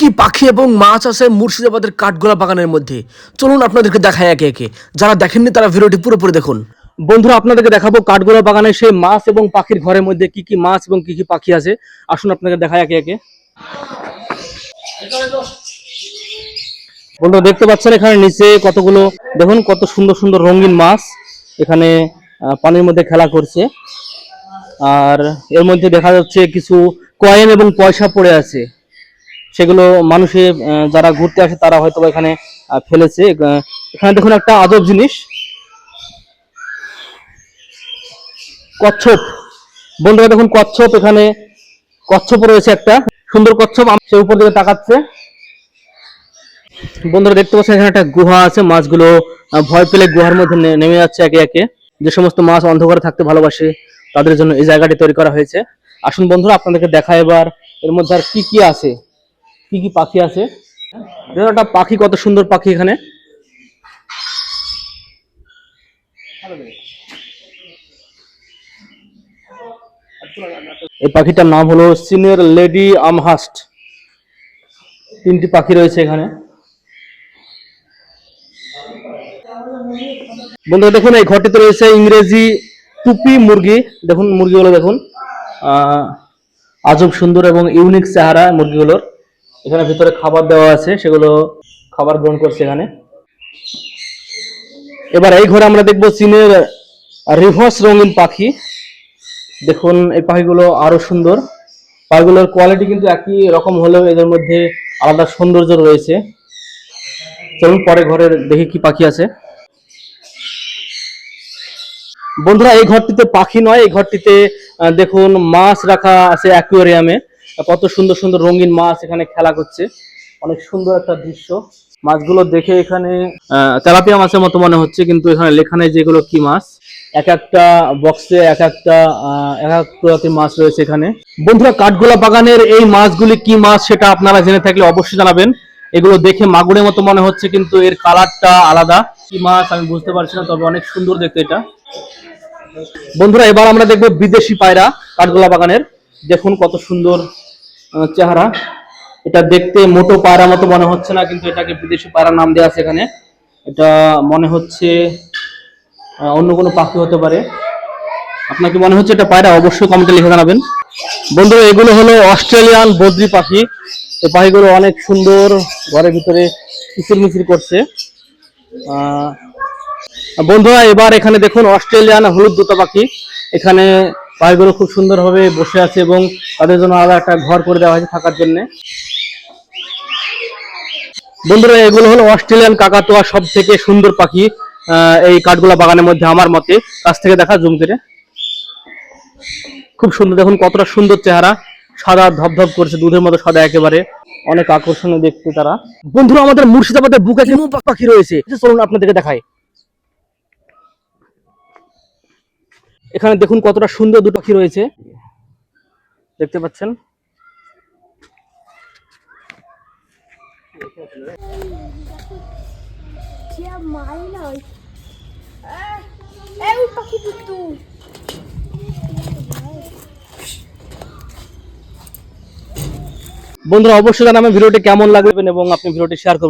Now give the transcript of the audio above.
কি পাখি এবং মাছ আছে মুর্শিদাবাদের কাঠগোলা বাগানের মধ্যে। চলুন আপনাদেরকে দেখায় একে একে। যারা দেখেননি তারা ভিডিওটি পুরোপুরি দেখুন। বন্ধুরা, আপনাদেরকে দেখাবো কাঠগোলা বাগানে সেই মাছ এবং পাখির ঘরের মধ্যে কি কি মাছ এবং কি কি পাখি আছে। আসুন আপনাকে দেখায় একে একে। বন্ধুরা, দেখতে পাচ্ছেন এখানে নিচে কতগুলো, দেখুন কত সুন্দর সুন্দর রঙিন মাছ এখানে পানির মধ্যে খেলা করছে। আর এর মধ্যে দেখা যাচ্ছে কিছু কয়েন এবং পয়সা পড়ে আছে। সেগুলো মানুষে যারা ঘুরতে আসে তারা হয়তো এখানে ফেলেছে। এখানে দেখুন একটা আজব জিনিস। কচ্ছপ। বন্ধুরা দেখুন, কচ্ছপ এখানে, কচ্ছপ রয়েছে একটা। সুন্দর কচ্ছপ সে উপর দিকে তাকাচ্ছে। বন্ধুরা দেখতে পাচ্ছেন, এখানে একটা গুহা আছে। মাছগুলো ভয় পেলে গুহার মধ্যে নেমে যাচ্ছে একে একে। যে সমস্ত মাছ অন্ধকারে থাকতে ভালোবাসে, তাদের জন্য এই জায়গাটি তৈরি করা হয়েছে। আসুন বন্ধুরা, আপনাদেরকে দেখা এবার। এর মধ্যে আর কি কি আছে? কি কি পাখি আছে? একটা পাখি, কত সুন্দর পাখি এখানে। এই পাখিটার নাম হলো সিনিয়র লেডি আমহাস্ট। তিনটি পাখি রয়েছে এখানে। বন্ধুরা, দেখুন, এই ঘরটিতে রয়েছে ইংরেজি টুপি মুরগি। দেখুন, মুরগিগুলো দেখুন। আজব সুন্দর এবং ইউনিক চেহারা মুরগিগুলোর। এখানে ভিতরে খাবার দেওয়া আছে, সেগুলো খাবার গ্রহণ করছে এখানে। এবার এই ঘরে আমরা দেখব চীনের রিভার্স রঙিন পাখি। দেখুন, এই পাখিগুলো আরও সুন্দর। পাখিগুলোর কোয়ালিটি কিন্তু একই রকম হলেও এদের মধ্যে আলাদা সৌন্দর্য রয়েছে। চলুন পরে ঘরের দেখি কি পাখি আছে। বন্ধুরা, এই ঘরটিতে পাখি নয়, এই ঘরটিতে দেখুন, মাছ রাখা আছে অ্যাকুয়ারিয়ামে কত সুন্দর সুন্দর রঙিন মাছ এখানে খেলা করছে। অনেক সুন্দর একটা দৃশ্য। মাছগুলো দেখে এখানে তেলাপিয়া মাছের মতো মনে হচ্ছে, কিন্তু এখানে লেখা নেই যেগুলো কি মাছ। এক একটা বক্সে এক একটা এক এক প্রজাতির মাছ রয়েছে এখানে। বন্ধুরা, কাঠগোলা বাগানের এই মাছগুলি কি মাছ সেটা আপনারা জেনে থাকলে অবশ্যই জানাবেন। এগুলো দেখে মাগুরের মতো মনে হচ্ছে, কিন্তু এর কালারটা আলাদা। কি মাছ আমি বুঝতে পারছি না, তবে অনেক সুন্দর দেখতে এটা। বন্ধুরা, এবার আমরা দেখব বিদেশি পায়রা কাঠগোলা বাগানের। দেখুন কত সুন্দর চেহারা। এটা দেখতে মোটো পায়রা মতো মনে হচ্ছে না, কিন্তু এটাকে বিদেশি পায়রা নাম দেওয়া আছে এখানে। এটা মনে হচ্ছে অন্য কোনো পাখি হতে পারে। আপনাকে মনে হচ্ছে এটা পায়রা? অবশ্যই কমেন্টে লিখে জানাবেন। বন্ধুরা, এগুলো হলো অস্ট্রেলিয়ান বদ্রি পাখি। এই পাখিগুলো অনেক সুন্দর, ঘরের ভিতরে কিচির মিচির করছে বন্ধুরা, এবার এখানে দেখুন, অস্ট্রেলিয়ান হলুদ দুটো পাখি। এখানে পাখিগুলো খুব সুন্দরভাবে বসে আছে এবং তাদের জন্য আলাদা একটা ঘর করে দেওয়া হয়েছে থাকার জন্য। বন্ধুরা, এগুলো হলো অস্ট্রেলিয়ান কাকাতুয়া সব থেকে সুন্দর পাখি এই কাঠগোলা বাগানের মধ্যে আমার মতে। কাছ থেকে দেখা, জুম করে। খুব সুন্দর, দেখুন কতটা সুন্দর চেহারা। সাদা ধপধপ করছে, দুধের মতো সাদা একেবারে। অনেক আকর্ষণীয় দেখতে তারা। বন্ধুরা, আমাদের মুর্শিদাবাদের বুকে পাখি রয়েছে। চলুন আপনাদেরকে দেখায় এখানে দেখুন কতটা সুন্দর দুটো পাখি রয়েছে দেখতে পাচ্ছেন. বন্ধুরা, অবশ্যই জানাবেন ভিডিওটি কেমন লাগবে এবং আপনি ভিডিওটি শেয়ার করবেন